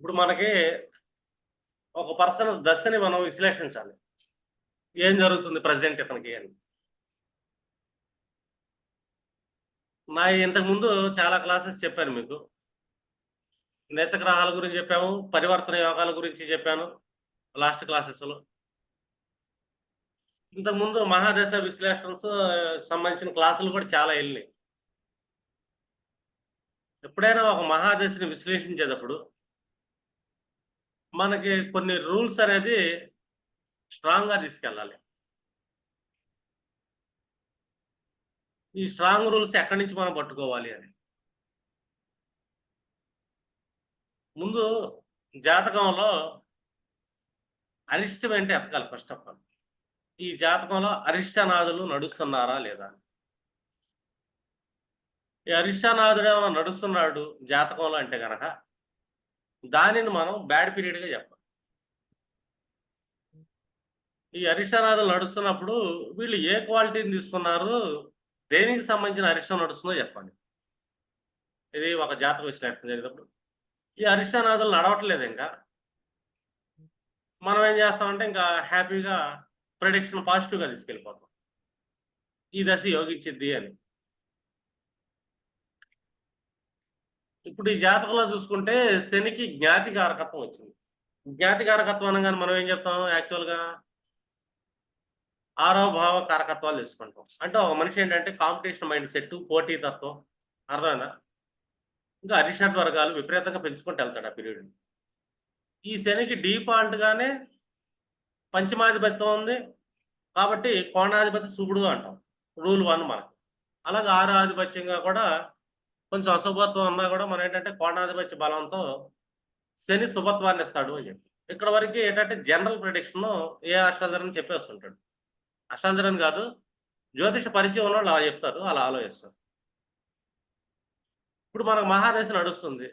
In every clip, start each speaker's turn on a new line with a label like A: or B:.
A: ఇప్పుడు మనకి ఒక పర్సన్ దశని మనం విశ్లేషించాలి. ఏం జరుగుతుంది ప్రజెంట్ ఇతనికి అని. నా ఇంతకు ముందు చాలా క్లాసెస్ చెప్పాను మీకు. నేచగ్రహాల గురించి చెప్పాము పరివర్తన యోగాల గురించి చెప్పాను లాస్ట్ క్లాసెస్లో. ఇంతకుముందు మహాదశ విశ్లేషణస్ సంబంధించిన క్లాసులు కూడా చాలా వెళ్ళినాయి. ఎప్పుడైనా ఒక మహాదశని విశ్లేషించేటప్పుడు మనకి కొన్ని రూల్స్ అనేది స్ట్రాంగ్గా తీసుకెళ్ళాలి. ఈ స్ట్రాంగ్ రూల్స్ ఎక్కడి నుంచి మనం పట్టుకోవాలి అని. ముందు జాతకంలో అరిష్టం ఏంటి ఎతకాలి ఫస్ట్ ఆఫ్ ఆల్. ఈ జాతకంలో అరిష్టనాథులు నడుస్తున్నారా లేదా? ఈ అరిష్టనాథుడు ఏమైనా నడుస్తున్నాడు జాతకంలో అంటే గనక దానిని మనం బ్యాడ్ పీరియడ్గా చెప్పాలి. ఈ అరిష్టనాథులు నడుస్తున్నప్పుడు వీళ్ళు ఏ క్వాలిటీని తీసుకున్నారు దేనికి సంబంధించిన అరిష్టం నడుస్తుందో చెప్పండి. ఇది ఒక జాతక విశ్లేషణ జరిగినప్పుడు. ఈ అరిష్టనాథులు నడవట్లేదు ఇంకా. మనం ఏం చేస్తామంటే ఇంకా హ్యాపీగా ప్రొడిక్షన్ పాజిటివ్గా తీసుకెళ్ళిపోతాం. ఈ దశ యోగించిద్ది అని. ఇప్పుడు ఈ జాతకంలో చూసుకుంటే శనికి జ్ఞాతి కారకత్వం వచ్చింది. జ్ఞాతి కారకత్వం అనగానే మనం ఏం చెప్తాం? యాక్చువల్గా ఆరో భావ కారకత్వాలు తీసుకుంటాం. అంటే ఒక మనిషి ఏంటంటే కాంపిటీషన్ మైండ్ సెట్ పోటీ తత్వం. అర్థమైందా? ఇంకా అరిషడ్ వర్గాలు విపరీతంగా పెంచుకుంటూ వెళ్తాడు ఆ పీరియడ్ ఈ శనికి డీఫాల్ట్గానే పంచమాధిపత్యం ఉంది. కాబట్టి కోణాధిపతి శుభుడు అంటాం. రూల్ వన్ మనకు. అలాగే ఆరో ఆధిపత్యంగా కూడా కొంచెం అశుభత్వం ఉన్నా కూడా మనం ఏంటంటే కోణాధిపత్య బలంతో శని శుభత్వాన్ని ఇస్తాడు అని చెప్పి. ఇక్కడ వరకు ఏంటంటే జనరల్ ప్రిడిక్షన్ ఏ అష్టాధరని చెప్పేస్తుంటాడు అష్టాధరని కాదు జ్యోతిష పరిచయం ఉన్న వాళ్ళు అలా చెప్తారు అలా ఆలోచిస్తారు. ఇప్పుడు మనకు మహాదశ నడుస్తుంది.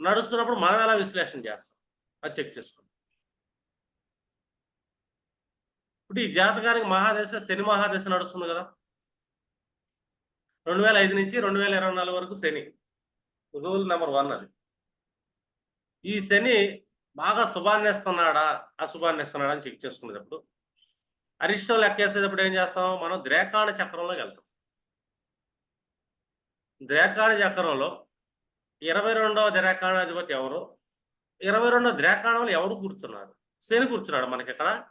A: నడుస్తున్నప్పుడు మనం ఎలా విశ్లేషణ చేస్తాం? అది చెక్ చేసుకోండి. ఇప్పుడు ఈ జాతకానికి మహాదశ శని మహాదశ నడుస్తుంది కదా. రెండు వేల ఐదు నుంచి రెండు వేల ఇరవై నాలుగు వరకు శని. రూల్ నెంబర్ వన్ అది. ఈ శని బాగా శుభాన్ని ఇస్తున్నాడా అశుభాన్ని ఇస్తున్నాడా అని చెక్ చేసుకునేటప్పుడు అరిష్టం లెక్కేసేటప్పుడు ఏం చేస్తాం? మనం ద్రేకాణ చక్రంలోకి వెళ్తాం. ద్రేకాణ చక్రంలో ఇరవై రెండవ ద్రేకాణాధిపతి ఎవరు? ఇరవై రెండవ ద్రేకాణంలో ఎవరు కూర్చున్నారు? శని కూర్చున్నాడు మనకి ఇక్కడ.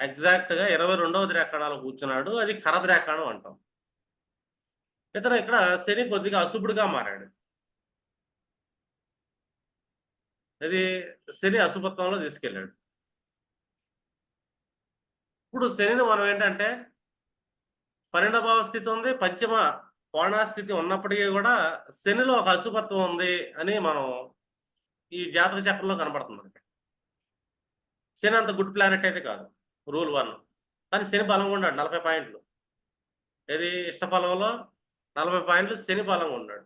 A: ఎగ్జాక్ట్గా ఇరవై రెండవ ద్రేకాణాలు కూర్చున్నాడు. అది కర ద్రేకాణం అంటాం. ఇతను ఇక్కడ శని కొద్దిగా అశుభుడుగా మారాడు. అది శని అశుభత్వంలో తీసుకెళ్ళాడు. ఇప్పుడు శనిని మనం ఏంటంటే పరిణభావ స్థితి ఉంది పశ్చిమ కోణాస్థితి ఉన్నప్పటికీ కూడా శనిలో ఒక అశుభత్వం ఉంది అని మనం ఈ జాతక చక్రంలో కనబడుతుంది శని అంత గుడ్ ప్లానెట్ అయితే కాదు రూల్ వన్. కానీ శని బలంగా ఉన్నాడు నలభై పాయింట్లు. ఏది? ఇష్టఫలంలో నలభై పాయింట్లు శని బలంగా ఉన్నాడు.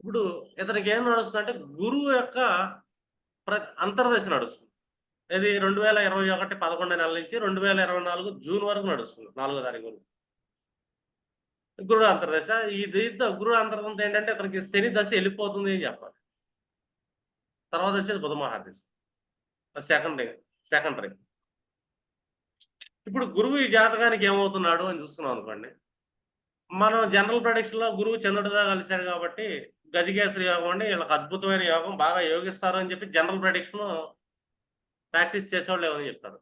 A: ఇప్పుడు ఇతనికి ఏం నడుస్తుందంటే గురువు యొక్క ప్ర అంతర్దశ నడుస్తుంది. ఇది రెండు వేల ఇరవై ఒకటి పదకొండు నెలల నుంచి రెండు వేల ఇరవై నాలుగు జూన్ వరకు నడుస్తుంది నాలుగో తారీఖు వరకు. గురుడు అంతర్దశ ఈ దీంతో గురుడు అంతర్దశ ఏంటంటే ఇతనికి శని దశ వెళ్ళిపోతుంది అని చెప్పాలి. తర్వాత వచ్చేది బుధ మహాదశ సెకండ్ సెకండరీ ఇప్పుడు గురువు ఈ జాతకానికి ఏమవుతున్నాడు అని చూసుకున్నాం అనుకోండి మనం జనరల్ ప్రొడిక్షన్లో గురువు చంద్రుడితో కలిశారు కాబట్టి గజకేశ్వరి యోగం అండి వీళ్ళకి అద్భుతమైన యోగం బాగా యోగిస్తారు అని చెప్పి జనరల్ ప్రొడిక్షన్ ప్రాక్టీస్ చేసేవాళ్ళు ఏమని చెప్తారు.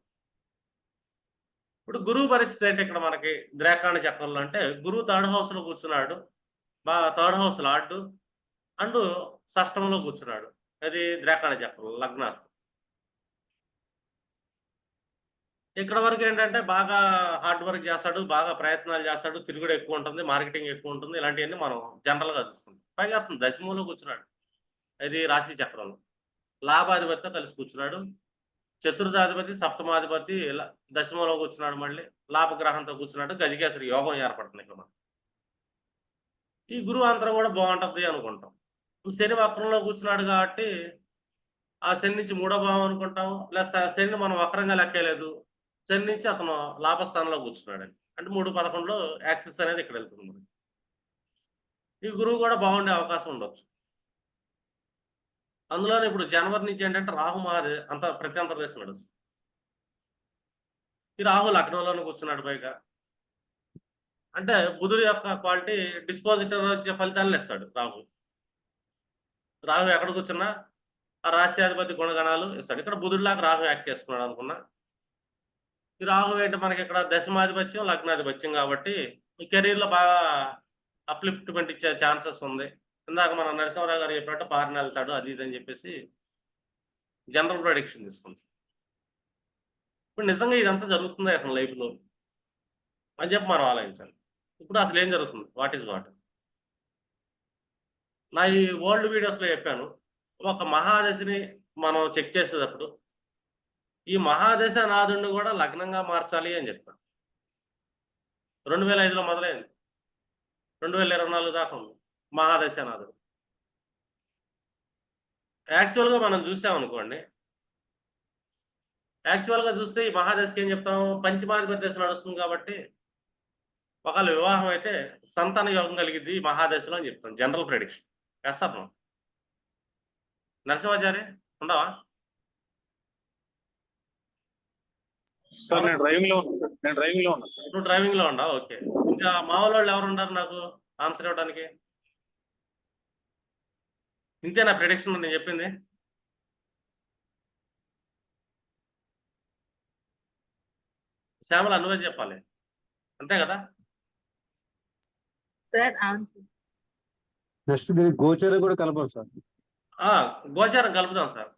A: ఇప్పుడు గురువు పరిస్థితి ఏంటి ఇక్కడ మనకి ద్రేకాణ చక్రంలో అంటే గురువు థర్డ్ హౌస్లో కూర్చున్నాడు బాగా థర్డ్ హౌస్ లార్డు అండ్ షష్టంలో కూర్చున్నాడు అది ద్రేకాణ చక్రం లగ్నాత్ ఇక్కడ వరకు ఏంటంటే బాగా హార్డ్ వర్క్ చేస్తాడు బాగా ప్రయత్నాలు చేస్తాడు తిరుగుడు ఎక్కువ ఉంటుంది మార్కెటింగ్ ఎక్కువ ఉంటుంది ఇలాంటివన్నీ మనం జనరల్గా చూసుకుంటాం. పైగా అతను దశమూలో కూర్చున్నాడు. ఇది రాశి చక్రంలో. లాభాధిపతితో కలిసి కూర్చున్నాడు. చతుర్థాధిపతి సప్తమాధిపతి ఇలా దశమంలో కూర్చున్నాడు మళ్ళీ. లాభగ్రహంతో కూర్చున్నాడు. గజకేసరి యోగం ఏర్పడుతుంది ఇక్కడ మనం ఈ గురువు అంతరం కూడా బాగుంటుంది అనుకుంటాం. శని వక్రంలో కూర్చున్నాడు కాబట్టి ఆ శని నుంచి మూడో భావం అనుకుంటాం. లేదా శని మనం వక్రంగా లెక్కలేదు నుంచి అతను లాభస్థానంలో కూర్చున్నాడు. అంటే మూడు పదకొండులో యాక్సెస్ అనేది ఇక్కడ వెళ్తుంది మనకి ఈ గురువు కూడా బాగుండే అవకాశం ఉండొచ్చు. అందులోనే ఇప్పుడు జనవరి నుంచి ఏంటంటే రాహు మహాదే అంత ప్రత్యంతరదేశం నడుచు ఈ రాహు లగ్నంలోనే కూర్చున్నాడు పైగా. అంటే బుధుడు యొక్క క్వాలిటీ డిస్పాజిటర్ వచ్చే ఫలితాలను ఇస్తాడు రాహు. రాహు ఎక్కడ కూర్చున్నా ఆ రాశ్యాధిపతి గుణగణాలు ఇస్తాడు. ఇక్కడ బుధుడిలాగా రాహు యాక్ట్ చేసుకున్నాడు అనుకున్నా. ఈ రాహు ఏంటి? మనకి ఇక్కడ దశమాధిపత్యం లగ్నాధిపత్యం కాబట్టి ఈ కెరీర్లో బాగా అప్లిఫ్ట్మెంట్ ఇచ్చే ఛాన్సెస్ ఉంది. ఇందాక మన నరసింహరావు గారు చెప్పినట్టు పారిన వెళ్తాడు అది ఇది అని చెప్పేసి జనరల్ ప్రొడిక్షన్ తీసుకుంటాం ఇప్పుడు నిజంగా ఇదంతా జరుగుతుంది అతని లైఫ్లో? అని చెప్పి మనం ఆలోచించాలి. ఇప్పుడు అసలు ఏం జరుగుతుంది? వాట్ ఈజ్ వాట్ నా ఈ ఓల్డ్ వీడియోస్లో చెప్పాను. ఒక మహాదశిని మనం చెక్ చేసేటప్పుడు ఈ మహాదశ నాదుడిని కూడా లగ్నంగా మార్చాలి అని చెప్తాను రెండు వేల ఐదులో మొదలైంది. రెండు వేల ఇరవై నాలుగు దాకా ఉంది. మహాదశ నాదుడు యాక్చువల్గా మనం చూసామనుకోండి యాక్చువల్గా చూస్తే ఈ మహాదశకి ఏం చెప్తాం? పంచమాధిపతి దశ నడుస్తుంది కాబట్టి ఒకవేళ వివాహం అయితే సంతాన యోగం కలిగింది ఈ మహాదశలో అని చెప్తాం. జనరల్ ప్రెడిక్షన్ వేస్తాం నరసింహాచారి ఉండవా?
B: సార్ నేను డ్రైవింగ్లో ఉన్నా సార్. నేను డ్రైవింగ్లో ఉన్నా సార్.
A: నువ్వు డ్రైవింగ్లో ఉండవు ఓకే. ఇంకా మా వాళ్ళు ఎవరు ఉన్నారు నాకు? ఆన్సర్ ఇవ్వడానికి? ఇంతేనా ప్రిడిక్షన్ నేను చెప్పింది. శ్యామల నువ్వే చెప్పాలి. అంతే కదా?
C: సార్ అవును సార్
D: నెక్స్ట్ దీనికి గోచర కూడా కలపాలి సార్.
A: ఆ గోచారం కలుపుదాం సార్.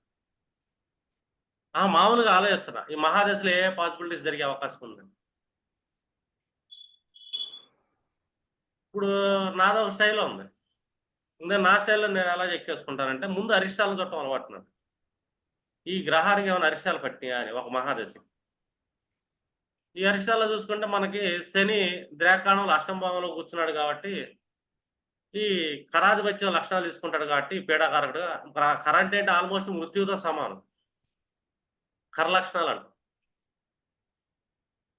A: ఆ మామూలుగా ఆలోచిస్తున్నా. ఈ మహాదశలో ఏ పాసిబిలిటీస్ జరిగే అవకాశం ఉంది ఇప్పుడు నాదో ఒక స్టైల్లో ఉంది. ఇంకా నా స్టైల్లో నేను ఎలా చెక్ చేసుకుంటానంటే ముందు అరిష్టాలను చుట్టం అలవాటు ఈ గ్రహానికి ఏమైనా అరిష్టాలు పట్టినాయా అని ఒక మహాదశ ఈ అరిష్టాల్లో చూసుకుంటే మనకి శని ద్రాకాణంలో అష్టం భావంలో కూర్చున్నాడు కాబట్టి ఈ కరాధిపత్యం లక్షణాలు తీసుకుంటాడు కాబట్టి పీడాకారకుడుగా కర- అంటే ఆల్మోస్ట్ మృత్యుతో సమానం. కరలక్షణాలు అంట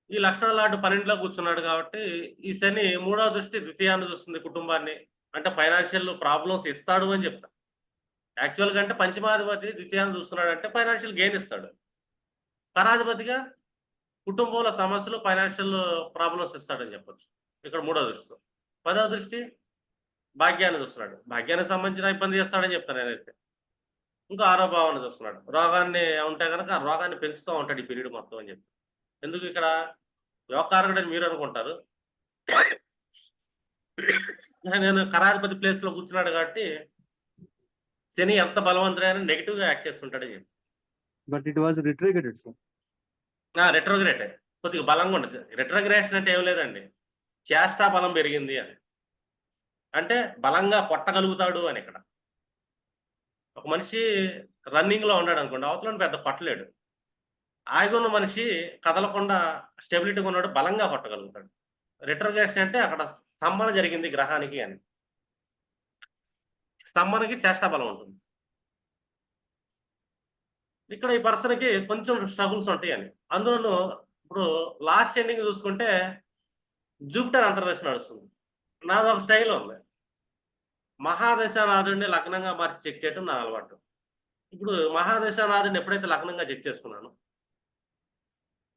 A: ఈ లక్షణాలు లాంటి పన్నెండులో కూర్చున్నాడు కాబట్టి ఈ శని మూడవ దృష్టి ద్వితీయాన్ని చూస్తుంది కుటుంబాన్ని. అంటే ఫైనాన్షియల్ ప్రాబ్లమ్స్ ఇస్తాడు అని చెప్తా. యాక్చువల్గా అంటే పంచమాధిపతి ద్వితీయాన్ని చూస్తున్నాడు అంటే ఫైనాన్షియల్ గెయిన్ ఇస్తాడు. పరాధిపతిగా కుటుంబంలో సమస్యలు ఫైనాన్షియల్ ప్రాబ్లమ్స్ ఇస్తాడని చెప్పొచ్చు. ఇక్కడ మూడో దృష్టి. పదవ దృష్టి భాగ్యాన్ని చూస్తున్నాడు. భాగ్యానికి సంబంధించిన ఇబ్బంది చేస్తాడని చెప్తాను నేనైతే. ఇంకా ఆరో భావాన్ని చూస్తున్నాడు. రోగాన్ని ఉంటే కనుక ఆ రోగాన్ని పెంచుతూ ఉంటాడు ఈ పీరియడ్ మొత్తం అని చెప్పి. ఎందుకు ఇక్కడ యోగకారకుడని మీరు అనుకుంటారు? నేను కరాధిపతి ప్లేస్లో కూర్చున్నాడు కాబట్టి శని ఎంత బలవంతుడైనా నెగిటివ్గా యాక్ట్ చేస్తుంటాడని చెప్పి.
D: But it was retrograded sir.
A: Retrograde కొద్దిగా బలంగా ఉండదు రెట్రోగ్రేషన్ అంటే ఏం లేదండి. చేష్టా బలం పెరిగింది అని. అంటే బలంగా కొట్టగలుగుతాడు అని ఇక్కడ. ఒక మనిషి రన్నింగ్లో ఉన్నాడు అనుకోండి అవతలని పెద్ద కొట్టలేడు ఆగున్న మనిషి కదలకుండా స్టెబిలిటీగా ఉన్నాడు బలంగా కొట్టగలుగుతాడు రిటర్గేషన్ అంటే అక్కడ స్తంభన జరిగింది గ్రహానికి అని. స్తంభనకి చేష్టా బలం ఉంటుంది. ఇక్కడ ఈ పర్సన్కి కొంచెం స్ట్రగుల్స్ ఉంటాయి అని. అందులోనూ ఇప్పుడు లాస్ట్ ఎండింగ్ చూసుకుంటే జూపిటర్ అంతర్దశ నడుస్తుంది. నాది ఒక స్టైల్ ఉంది. మహాదశానాథుడిని లగ్నంగా మార్చి చెక్ చేయటం నా అలవాటు. ఇప్పుడు మహాదశానాథుడిని ఎప్పుడైతే లగ్నంగా చెక్ చేసుకున్నాను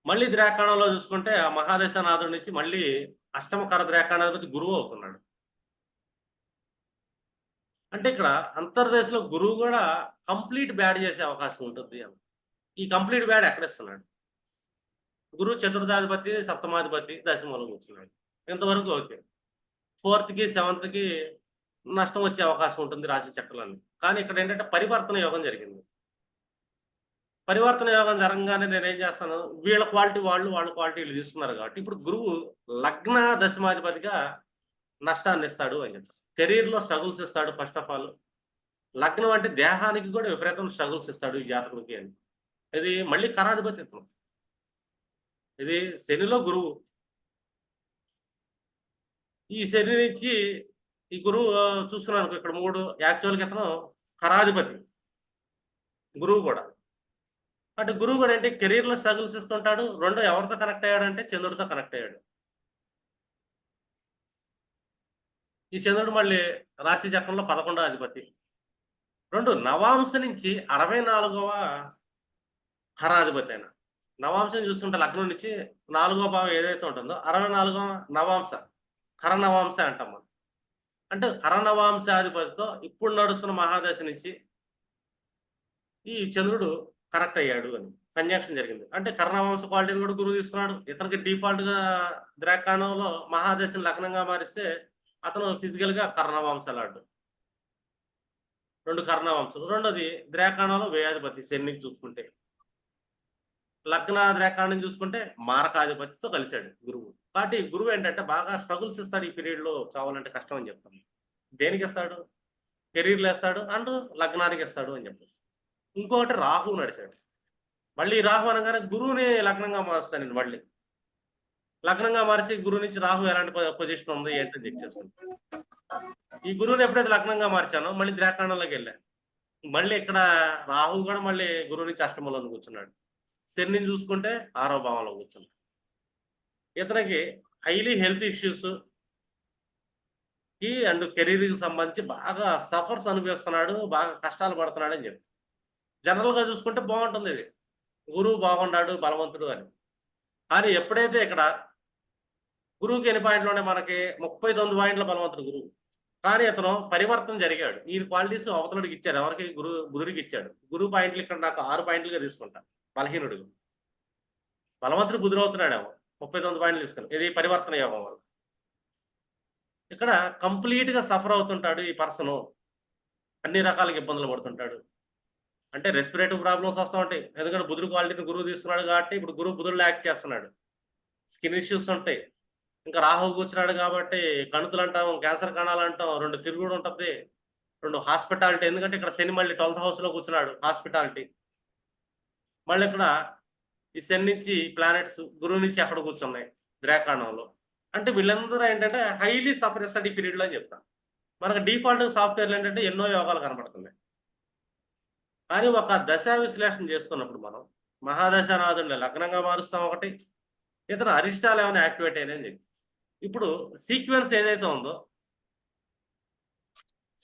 A: మళ్ళీ ద్రాకాణంలో చూసుకుంటే ఆ మహాదశానాథుడి నుంచి మళ్ళీ అష్టమకర ద్రాకాణాధిపతి గురువు అవుతున్నాడు. అంటే ఇక్కడ అంతర్దేశంలో గురువు కూడా కంప్లీట్ బ్యాడ్ చేసే అవకాశం ఉంటుంది అని. ఈ కంప్లీట్ బ్యాడ్ ఎక్కడ ఇస్తున్నాడు గురువు చతుర్థాధిపతి సప్తమాధిపతి దశమలో కూర్చున్నాడు. ఇంతవరకు ఓకే. ఫోర్త్కి సెవెంత్కి నష్టం వచ్చే అవకాశం ఉంటుంది రాశి చక్రాలని కానీ ఇక్కడ ఏంటంటే పరివర్తన యోగం జరిగింది. పరివర్తన యోగం జరగగానే నేను ఏం చేస్తాను? వీళ్ళ క్వాలిటీ వాళ్ళు వాళ్ళ క్వాలిటీ వీళ్ళు తీసుకున్నారు కాబట్టి ఇప్పుడు గురువు లగ్న దశమాధిపతిగా నష్టాన్ని ఇస్తాడు అని చెప్తాను కెరీర్లో స్ట్రగుల్స్ ఇస్తాడు ఫస్ట్ ఆఫ్ ఆల్. లగ్నం అంటే దేహానికి కూడా విపరీతం స్ట్రగుల్స్ ఇస్తాడు ఈ జాతకుడికి అని. ఇది మళ్ళీ కరాధిపతిత్వం ఇది శనిలో గురువు. ఈ శని నుంచి ఈ గురువు చూసుకున్నాను ఇక్కడ మూడు యాక్చువల్గా ఇతను కరాధిపతి గురువు కూడా. అంటే గురువు కూడా అంటే కెరీర్లో స్ట్రగుల్స్ ఇస్తుంటాడు. రెండో ఎవరితో కనెక్ట్ అయ్యాడంటే చంద్రుడితో కనెక్ట్ అయ్యాడు. ఈ చంద్రుడు మళ్ళీ రాశి చక్రంలో పదకొండవ అధిపతి. రెండు నవాంశ నుంచి అరవై నాలుగవ హరాధిపతి అయిన. నవాంశం చూసుకుంటే లగ్నం నుంచి నాలుగో భావం ఏదైతే ఉంటుందో అరవై నాలుగవ నవాంశ. కర నవాంశ అంటాం మనం. అంటే కరణవాంశాధిపతితో ఇప్పుడు నడుస్తున్న మహాదశ నుంచి ఈ చంద్రుడు కరెక్ట్ అయ్యాడు అని కన్యాక్షన్ జరిగింది. అంటే కర్ణవంశ క్వాలిటీని కూడా గురువు తీసుకున్నాడు. ఇతనికి డిఫాల్ట్గా ద్రాకాణంలో మహాదశని లగ్నంగా మారిస్తే అతను ఫిజికల్గా కర్ణవంశాలాడు. రెండు కర్ణవంశం రెండోది ద్రాకాణంలో వేయాధిపతి శనికి చూసుకుంటే. లగ్న ద్రాకాణం చూసుకుంటే మారకాధిపతితో కలిశాడు గురువు. కాబట్టి గురువు ఏంటంటే బాగా స్ట్రగుల్స్ ఇస్తాడు ఈ పీరియడ్లో కావాలంటే కష్టం అని చెప్తాం. దేనికి ఇస్తాడు? కెరీర్లో ఇస్తాడు అండ్ లగ్నానికి ఇస్తాడు అని చెప్పచ్చు. ఇంకొకటి రాహు నడిచాడు. మళ్ళీ రాహు అనగానే గురువుని లగ్నంగా మారుస్తాను నేను మళ్ళీ. లగ్నంగా మారిసి గురువు నుంచి రాహు ఎలాంటి పొజిషన్ ఉంది ఏంటో చెక్ చేసుకుంటాను ఈ గురువుని ఎప్పుడైతే లగ్నంగా మార్చానో మళ్ళీ ద్రాకాండంలోకి వెళ్ళాను. మళ్ళీ ఇక్కడ రాహు కూడా మళ్ళీ గురువు నుంచి అష్టమంలో కూర్చున్నాడు. శని చూసుకుంటే ఆరో భావంలో కూర్చున్నాడు. ఇతనికి హైలీ హెల్త్ ఇష్యూస్కి అండ్ కెరీర్కి సంబంధించి బాగా సఫర్స్ అనుభవిస్తున్నాడు బాగా కష్టాలు పడుతున్నాడు అని చెప్పి. జనరల్గా చూసుకుంటే బాగుంటుంది ఇది. గురువు బాగున్నాడు బలవంతుడు అని. కానీ ఎప్పుడైతే ఇక్కడ గురువుకి ఎన్ని పాయింట్లు మనకి? ముప్పై తొమ్మిది పాయింట్ల బలవంతుడు గురువు. కానీ అతను పరివర్తన జరిగాడు. ఈ క్వాలిటీస్ అవతలడికి ఇచ్చాడు. ఎవరికి? గురు బుధుడికి ఇచ్చాడు. గురువు పాయింట్లు ఇక్కడ నాకు ఆరు పాయింట్లుగా తీసుకుంటా. బలహీనుడు బలవంతుడు బుధుడు ముప్పై తొమ్మిది పాయింట్లు తీసుకుని ఇది పరివర్తన యోగం వల్ల. ఇక్కడ కంప్లీట్గా సఫర్ అవుతుంటాడు ఈ పర్సన్ అన్ని రకాలకి ఇబ్బందులు పడుతుంటాడు. అంటే రెస్పిరేటివ్ ప్రాబ్లమ్స్ వస్తూ ఉంటాయి. ఎందుకంటే బుధుడు క్వాలిటీని గురువు తీసుకున్నాడు కాబట్టి ఇప్పుడు గురువు బుధుడు యాక్ట్ చేస్తున్నాడు. స్కిన్ ఇష్యూస్ ఉంటాయి. ఇంకా రాహు కూర్చున్నాడు కాబట్టి కణుతులు అంటాం క్యాన్సర్ కణాలు అంటాం రెండు తిరుగుడు ఉంటుంది. రెండు హాస్పిటాలిటీ ఎందుకంటే ఇక్కడ శని మళ్ళీ ట్వెల్త్ హౌస్లో కూర్చున్నాడు హాస్పిటాలిటీ మళ్ళీ ఇక్కడ ఈ శని నుంచి ప్లానెట్స్ గురువు నుంచి అక్కడ కూర్చున్నాయి ద్రాకాణంలో అంటే వీళ్ళందరూ ఏంటంటే హైలీ సఫర్ స్టడీ పీరియడ్లో అని చెప్తాను మనకు డిఫాల్ట్ సాఫ్ట్వేర్లు ఏంటంటే ఎన్నో యోగాలు కనబడుతున్నాయి. కానీ ఒక దశ విశ్లేషణ చేస్తున్నప్పుడు మనం మహాదశనాథుడిని లగ్నంగా మారుస్తాం ఒకటి ఇతను అరిష్టాలు ఏమైనా యాక్టివేట్ అయినాయని చెప్పి. ఇప్పుడు సీక్వెన్స్ ఏదైతే ఉందో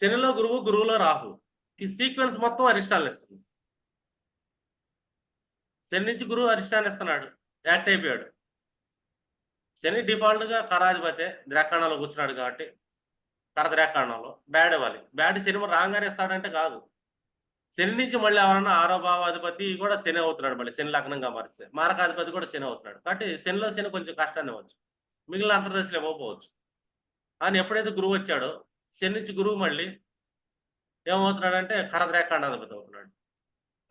A: శనిలో గురువు గురువులో రాహు ఈ సీక్వెన్స్ మొత్తం అరిష్టాలు ఇస్తుంది. శని నుంచి గురువు అరిష్టాన్ని ఇస్తున్నాడు. యాక్ట్ అయిపోయాడు. శని డిఫాల్ట్గా కరాధిపతే ద్రాకాణంలో కూర్చున్నాడు కాబట్టి కర ద్రాకాణంలో బ్యాడ్ ఇవ్వాలి బ్యాడ్ సినిమా రాగానే ఇస్తాడంటే కాదు. శని నుంచి మళ్ళీ ఎవరన్నా ఆరో భావాధిపతి కూడా శని అవుతున్నాడు మళ్ళీ. శని లగ్నంగా మారిస్తే మారకాధిపతి కూడా శని అవుతున్నాడు. కాబట్టి శనిలో శని కొంచెం కష్టాన్ని ఇవ్వచ్చు. మిగిలిన అంతర్దశలు ఇవ్వకపోవచ్చు కానీ ఎప్పుడైతే గురువు వచ్చాడో శని నుంచి గురువు మళ్ళీ ఏమవుతున్నాడంటే కరద్రేకాండాధిపతి అవుతున్నాడు.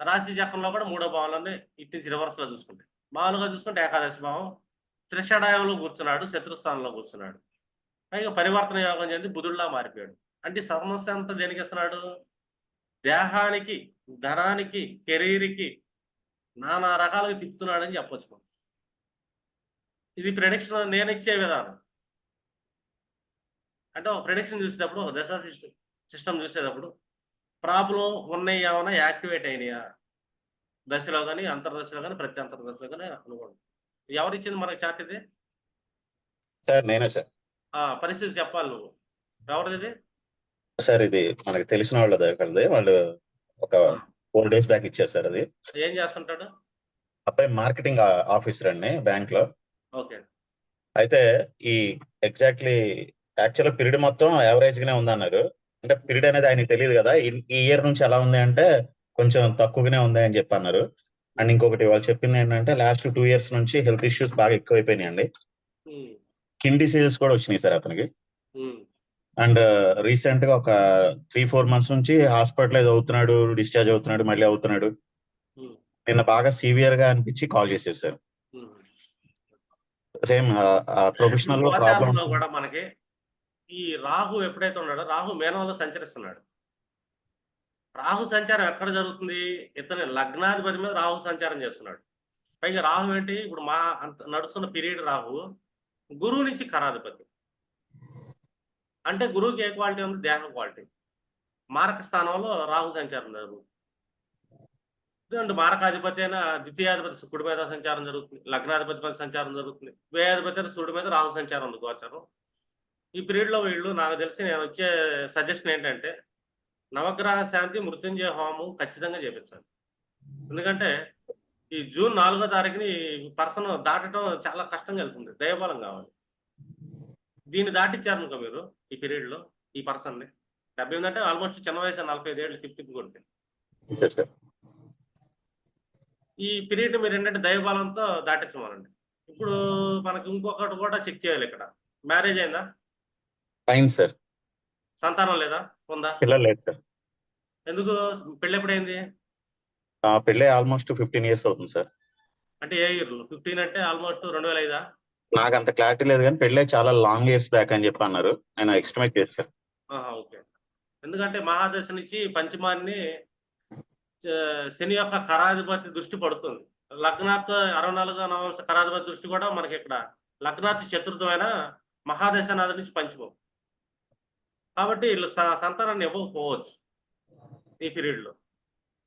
A: రాశి చక్రంలో కూడా మూడో భావంలోనే ఇటు నుంచి రివర్స్లో చూసుకుంటే. మామూలుగా చూసుకుంటే ఏకాదశి భావం త్రిషడాయంలో కూర్చున్నాడు శత్రుస్థానంలో కూర్చున్నాడు. పైగా పరివర్తన యోగం చెంది బుధుడిలా మారిపోయాడు. అంటే సమస్య అంతా దేనికి ఇస్తున్నాడు? దేహానికి ధనానికి కెరీర్కి నానా రకాలుగా తిప్పుతున్నాడని చెప్పొచ్చు మనం. ఇది ప్రెడిక్షన్ నేను ఇచ్చే విధానం. అంటే ఒక ప్రెడిక్షన్ చూసేటప్పుడు ఒక దశ సిస్టమ్ సిస్టమ్ చూసేటప్పుడు ప్రాబ్లం ఉన్నాయి ఏమైనా యాక్టివేట్ అయినాయా? దశలో కానీ అంతర్దశలో కానీ ప్రతి అంతర్దశలో కానీ అనుకోండి. ఎవరు ఇచ్చింది మనకు చాట్ ఇది?
B: సార్ నేనే సార్.
A: ఆ పరిస్థితి చెప్పాలి నువ్వు. ఎవరిది ఇది?
B: సార్ ఇది మనకి తెలిసిన వాళ్ళ దగ్గరది వాళ్ళు ఒక ఫోర్ డేస్ బ్యాక్ ఇచ్చారు సార్ అది.
A: ఏం చేస్తుంటాడు?
B: అబ్బాయి మార్కెటింగ్ ఆఫీసర్ అండి బ్యాంక్లో
A: ఓకే.
B: అయితే ఈ ఎగ్జాక్ట్లీ యాక్చువల్ పీరియడ్ మొత్తం యావరేజ్ గానే ఉందన్నారు. అంటే పీరియడ్ అనేది ఆయనకి తెలియదు కదా. ఈ- ఇయర్ నుంచి ఎలా ఉంది అంటే కొంచెం తక్కువగానే ఉంది అని చెప్పి అన్నారు అండ్ ఇంకొకటి వాళ్ళు చెప్పింది ఏంటంటే లాస్ట్ టూ ఇయర్స్ నుంచి హెల్త్ ఇష్యూస్ బాగా ఎక్కువైపోయినాయండి.
A: ఉమ్,
B: కిన్ డిసీజెస్ కూడా వచ్చినాయి సార్ అతనికి. అండ్ రీసెంట్గా ఒక త్రీ ఫోర్ మంత్స్ నుంచి హాస్పిటలైజ్ అవుతున్నాడు డిశ్చార్జ్ అవుతున్నాడు మళ్ళీ అవుతున్నాడు. నిన్న బాగా సివియర్గా అనిపించి కాల్ చేశారు సార్. సేమ్ ప్రొఫెషనల్లో ప్రాబ్లమ్
A: గోచారంలో కూడా మనకి ఈ రాహు ఎప్పుడైతే ఉన్నాడో రాహు మేనంలో సంచరిస్తున్నాడు. రాహు సంచారం ఎక్కడ జరుగుతుంది? ఇతని లగ్నాధిపతి మీద రాహు సంచారం చేస్తున్నాడు. పైగా రాహు ఏంటి? ఇప్పుడు మా అంత నడుస్తున్న పీరియడ్ రాహు గురువు నుంచి కరాధిపతి. అంటే గురువుకి ఏ క్వాలిటీ ఉంది? దేహ క్వాలిటీ. మారక స్థానంలో రాహు సంచారం జరుగుతుంది. ఎందుకంటే మారకాధిపతి అయినా ద్వితీయాధిపతి శుక్రుడి మీద సంచారం జరుగుతుంది. లగ్నాధిపతి మీద సంచారం జరుగుతుంది. వ్యయాధిపతి అయిన శుక్రుడి మీద రాహు సంచారం ఉంది గోచారం. ఈ పీరియడ్లో వీళ్ళు నాకు తెలిసి నేను వచ్చే సజెషన్ ఏంటంటే నవగ్రహ శాంతి మృత్యుంజయ హోమం ఖచ్చితంగా చేపించాలి ఎందుకంటే ఈ జూన్ నాలుగో తారీఖుని పర్సన్ దాటడం చాలా కష్టంగా వెళ్తుంది దయబలం కావాలి. దీన్ని దాటిచ్చారనుకో మీరు ఈ పీరియడ్లో ఈ పర్సన్ని డెబ్బై అంటే ఆల్మోస్ట్ చిన్న వయసు నలభై ఐదు ఏళ్ళు తిప్పి కొడితే. ఈ పీరియడ్ మీరు ఏంటంటే దైవబలంతో దాటించమనండి. ఇప్పుడు మనకి ఇంకొకటి కూడా చెక్ చేయాలి ఇక్కడ. మ్యారేజ్ అయిందా?
B: Fine sir.
A: సంతానం లేదా? ఉందా?
B: పిల్లలు లేదు సార్.
A: ఎందుకు? పెళ్ళి ఎప్పుడైంది?
B: ఆ పెళ్ళి ఆల్మోస్ట్ ఫిఫ్టీన్ ఇయర్స్ అవుతుంది సార్.
A: అంటే ఏ ఇయర్ ఫిఫ్టీన్ అంటే ఆల్మోస్ట్ రెండు వేల ఐదా?
B: నాకు అంత క్లారిటీ లేదు కానీ పెళ్ళి చాలా లాంగ్ ఇయర్స్ బ్యాక్ అని చెప్పి అన్నారు. నేను ఎస్టిమేట్ చేశాను
A: ఓకే. ఎందుకంటే మహాదశ నుంచి పంచమాన్ని శని యొక్క కరాధిపతి దృష్టి పడుతుంది. లగ్నాత్ అరవై నాలుగు నవంశ కరాధిపతి దృష్టి కూడా మనకి ఇక్కడ లగ్నాత్ చతుర్థమైన మహాదశనాథ నుంచి పంచమం. కాబట్టి వీళ్ళు సంతానాన్ని ఇవ్వకపోవచ్చు ఈ పీరియడ్లో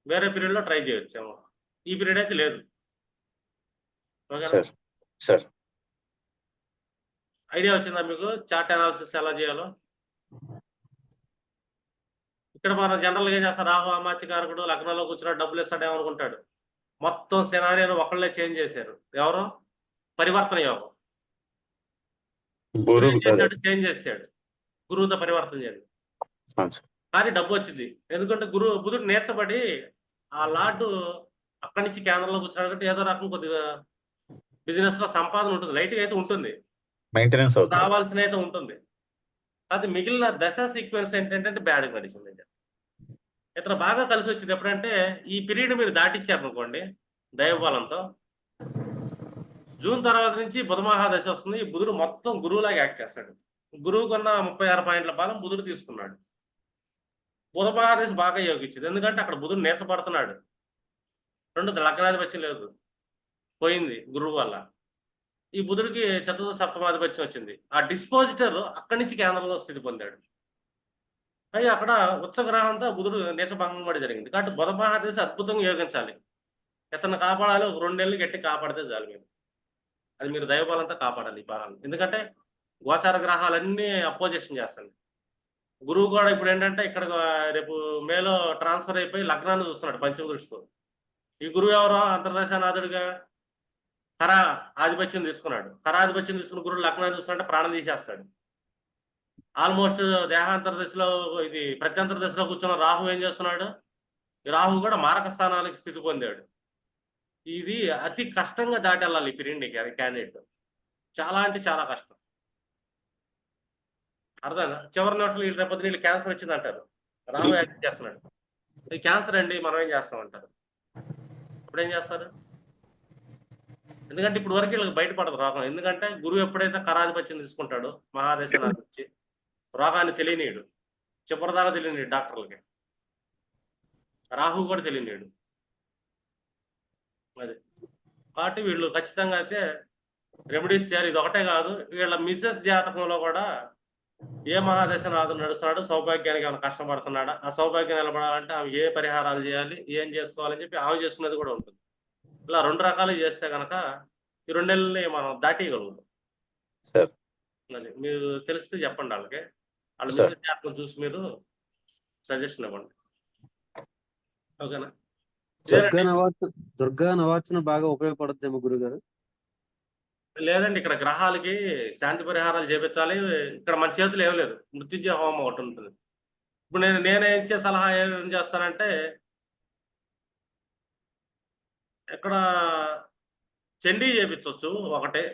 A: వేరే పీరియడ్లో ట్రై చేయొచ్చు ఏమో ఈ పీరియడ్ అయితే లేదు. ఐడియా వచ్చిందా మీకు? చార్ట్ అనాలిసిస్ ఎలా చేయాలో? ఇక్కడ మనం జనరల్గా ఏం చేస్తాం రాహు అమాత్యకారకుడు లగ్నంలో కూర్చున్న డబ్బులు ఇస్తాడేమో అనుకుంటాడు మొత్తం సినారియోని ఒకళ్ళే చేంజ్ చేశారు. ఎవరు? పరివర్తన యోగం. చేశాడు? చేంజ్ చేశాడు. గురువుతో పరివర్తన చేయండి. కానీ డబ్బు వచ్చింది. ఎందుకంటే గురువు బుధుడు నేర్చబడి ఆ లార్డు అక్కడి నుంచి కేంద్రంలో కూర్చున్నాడు కాబట్టి ఏదో రకం కొద్దిగా బిజినెస్లో సంపాదన ఉంటుంది. లైట్ అయితే ఉంటుంది.
B: మెయింటెనెన్స్
A: రావాల్సిన అయితే ఉంటుంది. అది మిగిలిన దశ సీక్వెన్స్ ఏంటంటే బ్యాడ్ మెడిసిన్ ఇతను బాగా కలిసి వచ్చింది ఎప్పుడంటే ఈ పీరియడ్ మీరు దాటిచ్చారు అనుకోండి దైవబలంతో. జూన్ తర్వాత నుంచి బుధ మహాదశ వస్తుంది. ఈ బుధుడు మొత్తం గురువులాగా యాక్ట్ చేస్తాడు. గురువు కొన్న ముప్పై ఆరు పాయింట్ల బలం బుధుడు తీసుకున్నాడు. బుధ మహాదశ బాగా యోగించింది. ఎందుకంటే అక్కడ బుధుడు నేర్చబడుతున్నాడు రెండు లగ్నాధిపత్యం లేదు. పోయింది గురువు వల్ల. ఈ బుధుడికి చతుర్థ సప్తమాధిపత్యం వచ్చింది. ఆ డిస్పోజిటర్ అక్కడి నుంచి కేంద్రంలో స్థితి పొందాడు. అయ్యి అక్కడ ఉచ్చగ్రహంతో బుధుడు నేసభంగం పడి జరిగింది. కాబట్టి బుధ మహాదశ అద్భుతంగా యోగించాలి. ఇతను కాపాడాలి. ఒక రెండు నెలలు గట్టి కాపాడితే చాలు మీరు. అది మీరు దైవబలంతో కాపాడాలి ఈ బలాన్ని ఎందుకంటే గోచార గ్రహాలన్నీ అపోజిషన్ చేస్తుంది గురువు కూడా ఇప్పుడు ఏంటంటే ఇక్కడ రేపు మేలో ట్రాన్స్ఫర్ అయిపోయి లగ్నాన్ని చూస్తున్నాడు పంచమ దృష్టితో. ఈ గురువు ఎవరో? అంతర్దశానాథుడిగా కరా ఆధిపత్యం తీసుకున్నాడు. కరాధిపత్యం తీసుకున్న గురువు లగ్నాన్ని చూస్తుంటే ప్రాణం తీసేస్తాడు. ఆల్మోస్ట్ దేహాంతర దశలో ఇది ప్రత్యంతర దశలో కూర్చున్న రాహు ఏం చేస్తున్నాడు? రాహు కూడా మారక స్థానానికి స్థితి పొందాడు. ఇది అతి కష్టంగా దాటి వెళ్ళాలి ఈ పీరియడ్ క్యాండిడేట్ చాలా అంటే చాలా కష్టం. అర్థమైందా చివరి నిమిషంలో వీళ్ళు రేపొద్దు వీళ్ళు క్యాన్సర్ వచ్చింది అంటారు రాహు యాక్ట్ చేస్తున్నాడు. ఇది క్యాన్సర్ అండి మనం ఏం చేస్తాం అంటారు ఇప్పుడు ఏం చేస్తారు? ఎందుకంటే ఇప్పుడు వరకు వీళ్ళకి బయటపడదు రోగం. ఎందుకంటే గురువు ఎప్పుడైతే కరాధిపత్యం తీసుకుంటాడో మహాదేశనాథ్ నుంచి రోగాన్ని తెలియనీయుడు చివరిదాకా తెలియనీయుడు డాక్టర్లకి. రాహు కూడా తెలియనీయుడు అది కాబట్టి వీళ్ళు ఖచ్చితంగా అయితే రెమెడీస్ చేయాలి. ఇది ఒకటే కాదు వీళ్ళ మిస్సెస్ జాతకంలో కూడా ఏ మహాదశనాథుడు నడుస్తున్నాడు సౌభాగ్యానికి ఏమైనా కష్టపడుతున్నాడా? ఆ సౌభాగ్యం నిలబడాలంటే ఆమె ఏ పరిహారాలు చేయాలి? ఏం చేసుకోవాలని చెప్పి ఆమె చేసుకునేది కూడా ఉంటుంది. ఇలా రెండు రకాలు చేస్తే కనుక ఈ రెండేళ్ళని మనం దాటియగలుగుతాం. మీరు తెలిస్తే చెప్పండి వాళ్ళకి. వాళ్ళ జాతకం చూసి మీరు సజెషన్ ఇవ్వండి. ఓకేనా?
D: దుర్గా నవార్చన బాగా ఉపయోగపడుతుందేమో గురుగారు.
A: లేదండి ఇక్కడ గ్రహాలకి శాంతి పరిహారాలు చేపించాలి. ఇక్కడ మన చేతులు ఏం లేదు. మృత్యుంజయ హోమం ఒకటి ఉంటుంది. ఇప్పుడు నేను నేను ఏం ఇచ్చే సలహా ఏం చేస్తానంటే ఇక్కడ చండీ చేపించవచ్చు ఒకటే.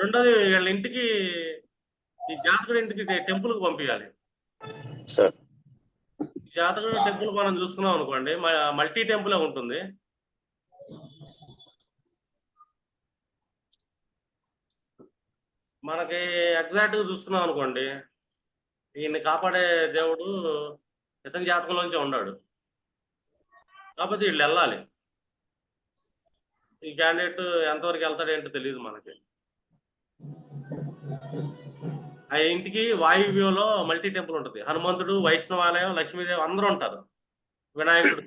A: రెండోది వీళ్ళ ఇంటికి ఈ జాతకుడి ఇంటికి టెంపుల్కి పంపించాలి జాతకుడి టెంపుల్ మనం చూసుకున్నాం అనుకోండి మల్టీ టెంపుల్ ఉంటుంది. మనకి ఎగ్జాక్ట్గా చూసుకున్నాం అనుకోండి ఈయన్ని కాపాడే దేవుడు ఇతని జాతకంలోంచి ఉన్నాడు. కాబట్టి వీళ్ళు వెళ్ళాలి. ఈ క్యాండిడేట్ ఎంతవరకు వెళ్తాడు ఏంటో తెలియదు మనకి. ఆ ఇంటికి వాయువ్యంలో మల్టీ టెంపుల్ ఉంటుంది. హనుమంతుడు వైష్ణవాలయం లక్ష్మీదేవి అందరూ ఉంటారు. వినాయకుడు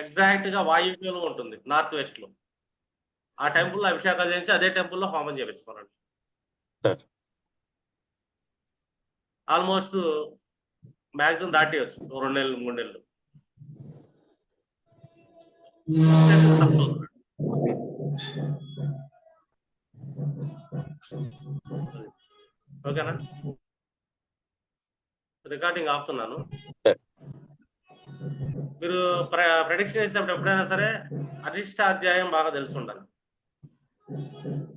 A: ఎగ్జాక్ట్గా వాయువ్యంలో ఉంటుంది నార్త్ వెస్ట్లో. ఆ టెంపుల్ అభిషేకాలు చేయించి అదే టెంపుల్లో హోమం చేపించుకోనండి ఆల్మోస్ట్ మాక్సిమం దాటియచ్చు. రెండు నెలలు మూడు నెలలు. ఓకేనా? రికార్డింగ్ ఆపుతున్నాను. మీరు ప్రెడిక్షన్ చేసినప్పుడు ఎప్పుడైనా సరే అరిష్ట అధ్యాయం బాగా తెలిసి ఉండాలి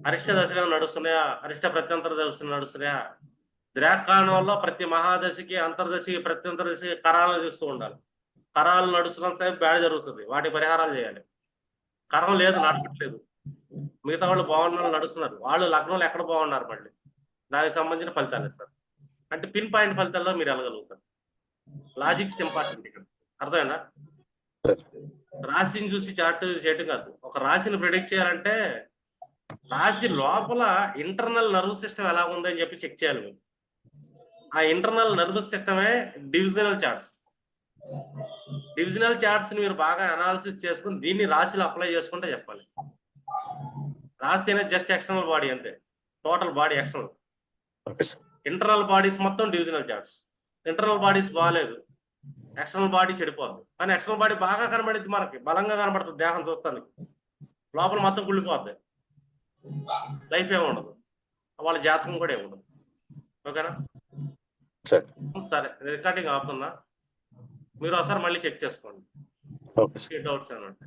A: అరిష్ట దశలో నడుస్తున్నాయా? అరిష్ట ప్రత్యంతర దశలు నడుస్తున్నాయా? ద్రాకాణంలో ప్రతి మహాదశకి అంతర్దశకి ప్రత్యంతర దశకి కరాలను చూస్తూ ఉండాలి. కరాలు నడుస్తున్నంత సేపు బ్యాడ్ జరుగుతుంది. వాటి పరిహారాలు చేయాలి. కరం లేదు నడపట్లేదు మిగతా వాళ్ళు బాగున్న వాళ్ళు నడుస్తున్నారు. వాళ్ళు లగ్నంలో ఎక్కడ బాగున్నారు మళ్ళీ? దానికి సంబంధించిన ఫలితాలు ఇస్తారు. అంటే పిన్ పాయింట్ ఫలితాల్లో మీరు వెళ్ళగలుగుతారు. లాజిక్స్ ఇంపార్టెంట్ ఇక్కడ. అర్థమైందా? రాశిని చూసి చార్ట్ చేయటం కాదు. ఒక రాశిని ప్రిడిక్ట్ చేయాలంటే రాశి లోపల ఇంటర్నల్ నర్వస్ సిస్టమ్ ఎలా ఉందని చెప్పి చెక్ చేయాలి మీరు. ఆ ఇంటర్నల్ నర్వస్ సిస్టమే డివిజనల్ చార్ట్స్ డివిజనల్ చార్ట్స్ని మీరు బాగా అనాలిసిస్ చేసుకుని దీన్ని రాశిలో అప్లై చేసుకుంటే చెప్పాలి. రాశి అనేది జస్ట్ ఎక్స్టర్నల్ బాడీ అంతే. Total body external internal bodies మొత్తం డివిజనల్ చార్ట్స్ ఇంటర్నల్ బాడీస్ బాగాలేదు ఎక్స్టర్నల్ బాడీ చెడిపోద్ది. కానీ ఎక్స్టర్నల్ బాడీ బాగా కనబడింది మనకి. బలంగా కనబడుతుంది దేహం చూస్తానికి. లోపల మొత్తం కుళ్ళిపోద్ది. లైఫ్ ఏమి ఉండదు. వాళ్ళ జాతకం కూడా ఏమి ఉండదు ఓకేనా?
B: సరే.
A: రికార్డింగ్ ఆపుతున్నా. మీరు ఒకసారి మళ్ళీ చెక్ చేసుకోండి. డౌట్స్ ఏమంటే